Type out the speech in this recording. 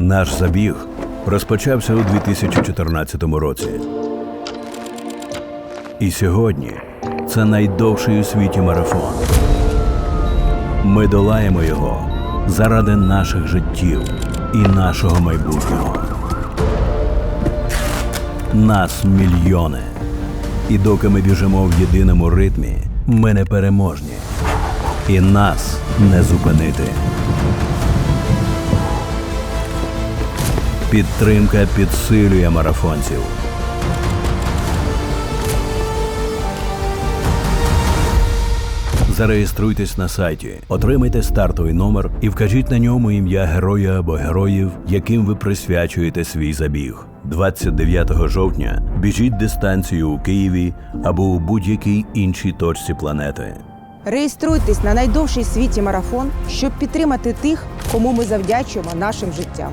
Наш забіг розпочався у 2014 році. І сьогодні це найдовший у світі марафон. Ми долаємо його заради наших життів і нашого майбутнього. Нас мільйони. І доки ми біжимо в єдиному ритмі, ми не переможні. І нас не зупинити. Підтримка підсилює марафонців. Зареєструйтесь на сайті, отримайте стартовий номер і вкажіть на ньому ім'я героя або героїв, яким ви присвячуєте свій забіг. 29 жовтня біжіть дистанцію у Києві або у будь-якій іншій точці планети. Реєструйтесь на найдовший світі марафон, щоб підтримати тих, кому ми завдячуємо нашим життям.